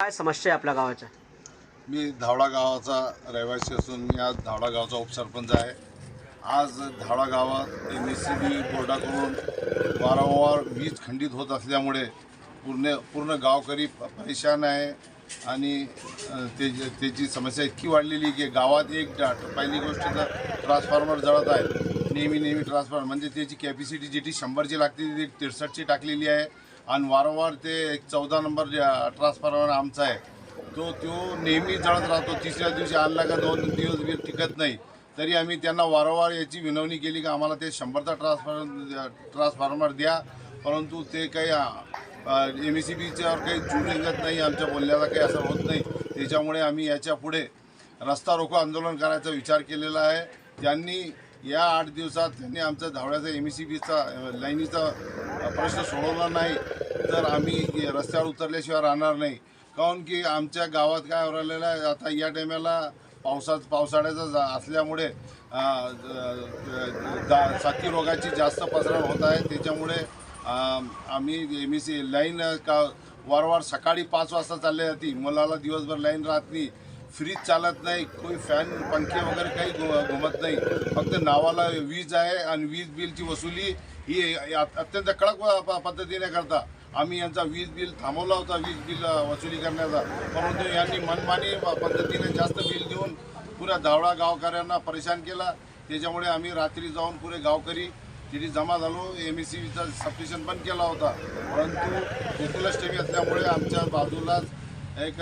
काय समस्या आहे आपल्या गावाच्या? मी धावडा गावाचा रहिवासी असून मी आज धावडा गावचा उपसरपंच आहे. आज धावडा गावात एम एस सी बी बोर्डाकडून वारंवार वीज खंडित होत असल्यामुळे पूर्ण पूर्ण गावकरी प- परेशान आहे आणि अ, ते त्याची समस्या इतकी वाढलेली की गावात एक डा- पहिली गोष्ट तर ट्रान्सफॉर्मर जळत आहे. नेहमी नेहमी ट्रान्सफॉर्मर म्हणजे त्याची कॅपॅसिटी जी ती शंभरची लागते ती तिरसष्टची टाकलेली आहे. आणि वारंवार ते एक चौदा नंबर जे ट्रान्सफॉर्मर आमचा आहे तो तो नेहमी जळत राहतो. तिसऱ्या दिवशी आणला का दोन दिवस बी टिकत नाही. तरी आम्ही त्यांना वारंवार याची विनवणी केली की आम्हाला ते शंभरचा ट्रान्सफॉर्मर ट्रान्सफॉर्मर द्या. परंतु ते काही एम एस सी बीच्यावर काही जून निघत नाही आमच्या बोलण्याचा काही असं होत नाही. त्याच्यामुळे आम्ही याच्यापुढे रस्ता रोको आंदोलन करायचा विचार केलेला आहे. त्यांनी या आठ दिवसात त्यांनी आमचा धावड्याचा एम ई सी बीचा लाईनीचा प्रश्न सोडवला नाही तर आम्ही रस्त्यावर उतरल्याशिवाय राहणार नाही. काऊन की आमच्या गावात काय राहिलेलं आहे आता या टायमाला पावसात पावसाळ्याचा जा- असल्यामुळे दा- साथी रोगाची जास्त पसरण होत आहे. त्याच्यामुळे आम्ही एम ई सी लाईन का वारंवार सकाळी पाच वाजता चालली जाते. मुलाला दिवसभर लाईन राहत नाही. फ्रीज चालत नाही कोणी फॅन पंखे वगैरे काही घुमत नाही. फक्त नावाला वीज आहे आणि वीज बिलची वसुली ही अत्यंत कडक प- पद्धतीने करता. आम्ही यांचा वीज बिल थांबवला होता वीज बिल वसुली करण्याचा. परंतु यांनी मनमानी पद्धतीने जास्त बिल देऊन पुऱ्या धावडा गावकऱ्यांना परेशान केला. त्याच्यामुळे आम्ही रात्री जाऊन पुरे गावकरी तिथे जमा झालो. एम एस सी बीचा सबस्टेशन पण केला होता. परंतु गोकुलाष्टमी असल्यामुळे आमच्या बाजूलाच एक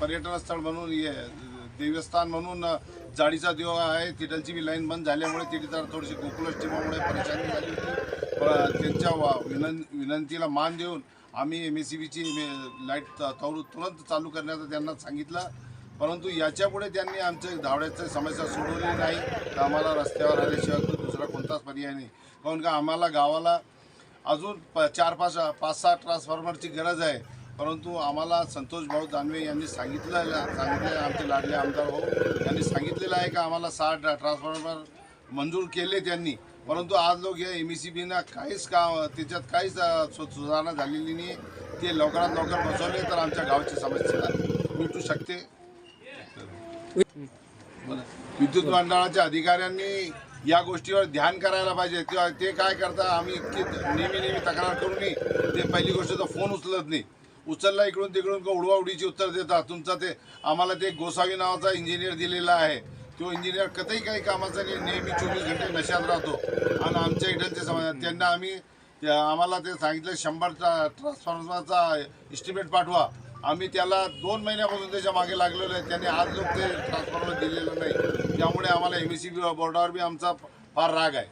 पर्यटन स्थळ म्हणून हे देवस्थान म्हणून जाळीचा देव आहे. तिथलची बी लाईन बंद झाल्यामुळे तिथे तर थोडीशी गोकुलाष्टमीमुळे परेशानी झाली होती. पण त्यांच्या वा- विनं विनंतीला मान देऊन आम्ही एम एस सी बीची लाइट तौर तुरंत चालू करण्याचं त्यांना सांगितलं. परंतु याच्यापुढे त्यांनी आमच्या धावड्याची समस्या सोडवली नाही. तर आम्हाला रस्त्यावर आल्याशिवाय तो दुसरा कोणताच पर्याय नाही. काऊन का आम्हाला गावाला अजून प चार पाच पाच सहा ट्रान्सफॉर्मरची गरज आहे. परंतु आम्हाला संतोष भाऊ दानवे यांनी सांगितलं सांगितले आमचे लाडले आमदार भाऊ यांनी सांगितलेलं आहे का आम्हाला सहा ट्रान्सफॉर्मर मंजूर केले त्यांनी. परंतु आज लोक या एम ई सी बीना काहीच का त्याच्यात काहीच सु- सुधारणा झालेली नाही. ते लवकरात लवकर बसवले तर आमच्या गावाची समस्या मिटू शकते. विद्युत मंडळाच्या अधिकाऱ्यांनी या गोष्टीवर ध्यान करायला पाहिजे. किंवा ते काय करता आम्ही इतकी नेहमी नेहमी तक्रार करूनही ते पहिली गोष्ट तर फोन उचलत नाही. उचलला इकडून तिकडून का उडवाउडीची उत्तर देतात? तुमचा ते आम्हाला ते गोसावी नावाचा इंजिनियर दिलेला आहे. तो इंजिनियर कतही काही कामाचा नाही नेहमी चोवीस घंटे नशात राहतो. आणि आमच्या इकडचे समज त्यांना आम्ही आम्हाला ते सांगितलं शंभर ट्रान्सफॉर्मरचा इस्टिमेट पाठवा. आम्ही त्याला दोन महिन्यापासून त्याच्यामागे लागलेलो आहे. त्यांनी आज लोक ते ट्रान्सफॉर्मर दिलेलं नाही. त्यामुळे आम्हाला एम एस सी बी बोर्डावर बी आमचा फार राग आहे.